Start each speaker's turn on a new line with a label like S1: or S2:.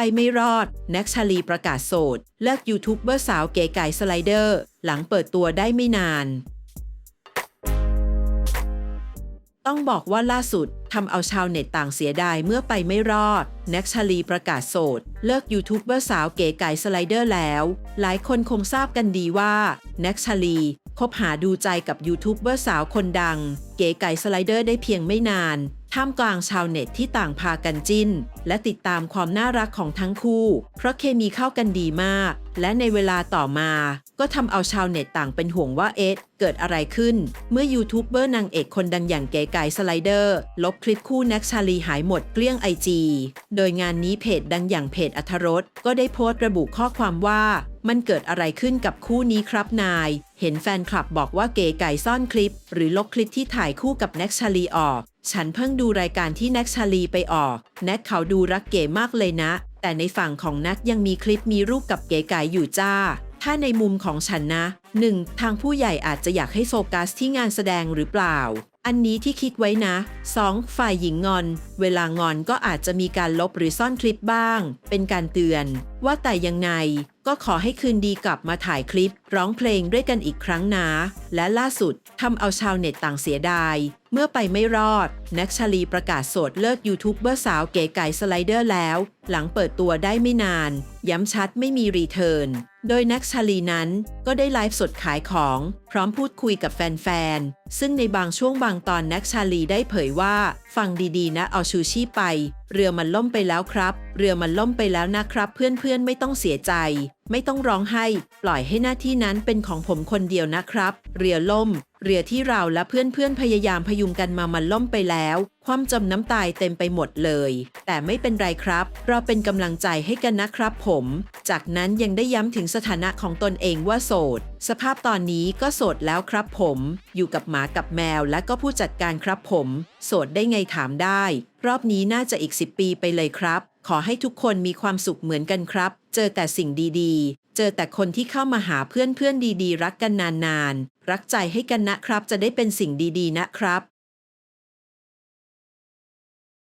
S1: ไปไม่รอด แน็กชาลีประกาศโสด เลิกยูทูบเบอร์สาวเก๋ไก่สไลเดอร์ หลังเปิดตัวได้ไม่นาน ต้องบอกว่าล่าสุดทำเอาชาวเน็ตต่างเสียดายเมื่อไปไม่รอด แน็กชาลีประกาศโสด เลิกยูทูบเบอร์สาวเก๋ไก่สไลเดอร์แล้ว หลายคนคงทราบกันดีว่า แน็กชาลีคบหาดูใจกับยูทูบเบอร์สาวคนดัง เก๋ไก่สไลเดอร์ได้เพียงไม่นาน ท่ามกลางชาวเน็ตที่ต่างพากันจิ้น และติดตามความน่ารักของทั้งคู่ เพราะเคมีเข้ากันดีมาก และในเวลาต่อมา ก็ทำเอาชาวเน็ตต่างเป็นห่วงว่าเอ๊ะเกิดอะไรขึ้น เมื่อยูทูบเบอร์นางเอกคนดังอย่างเก๋ไก่สไลเดอร์ ลบคลิปคู่แน็กชาลีหายหมดเกลี้ยงไอจีโดยงานนี้เพจดังอย่างเพจอัธรสก็ได้โพสต์ระบุข้อความว่า มันเกิดอะไรขึ้นกับคู่นี้ครับนาย เห็นแฟนคลับบอกว่าเก๋ไก่ซ่อนคลิป หรือลบคลิปที่ถ่ายคู่กับแน็กชาลีออก ฉันเพิ่งดูรายการที่แน็กชาลีไปออก แน็กเขาดูรักเก๋มากเลยนะ แต่ในฝั่งของแน็กยังมีคลิปมีรูปกับเก๋ไก่อยู่จ้า ถ้าในมุมของฉันนะ 1. ทางผู้ใหญ่อาจจะอยากให้โฟกัสที่งานแสดงหรือเปล่า อันนี้ที่คิดไว้นะ 2. ฝ่ายหญิงงอน เวลางอนก็อาจจะมีการลบหรือซ่อนคลิปบ้าง เป็นการเตือน ว่าแต่ยังไง ก็ขอให้คืนดีกลับมาถ่ายคลิป ร้องเพลงด้วยกันอีกครั้งนะ และล่าสุดทำเอาชาวเน็ตต่างเสียดาย เมื่อไปไม่รอด แน็กชาลีประกาศโสดเลิกยูทูบเบอร์สาวเก๋ไก่สไลเดอร์แล้ว หลังเปิดตัวได้ไม่นาน ย้ำชัดไม่มีรีเทิร์น โดยแน็กชาลีนั้นก็ได้ไลฟ์สดขายของ พร้อมพูดคุยกับแฟนๆ ซึ่งในบางช่วงบางตอนแน็กชาลีได้เผยว่า ฟังดีๆนะเอาชูชีพไป เรือมันล่มไปแล้วครับ เรือมันล่มไปแล้วนะครับ เพื่อนๆไม่ต้องเสียใจ ไม่ต้องร้องไห้ ปล่อยให้หน้าที่นั้นเป็นของผมคนเดียวนะครับ เรือล่ม เรือที่เราและเพื่อนๆพยายามพยุงกันมามันล่มไปแล้ว ความจมน้ำตายเต็มไปหมดเลย แต่ไม่เป็นไรครับ เราเป็นกำลังใจให้กันนะครับผม จากนั้นยังได้ย้ำถึงสถานะของตนเองว่าโสด สภาพตอนนี้ก็โสดแล้วครับผม อยู่กับหมากับแมวและก็ผู้จัดการครับผม โสดได้ไงถามได้ รอบนี้น่าจะอีก 10 ปีไปเลยครับ ขอให้ทุกคนมีความสุขเหมือนกันครับ เจอแต่สิ่งดีๆ เจอแต่คนที่เข้ามาหาเพื่อนๆดีๆ รักกันนานๆ รักใจให้กันนะครับ จะได้เป็นสิ่งดีๆ นะครับ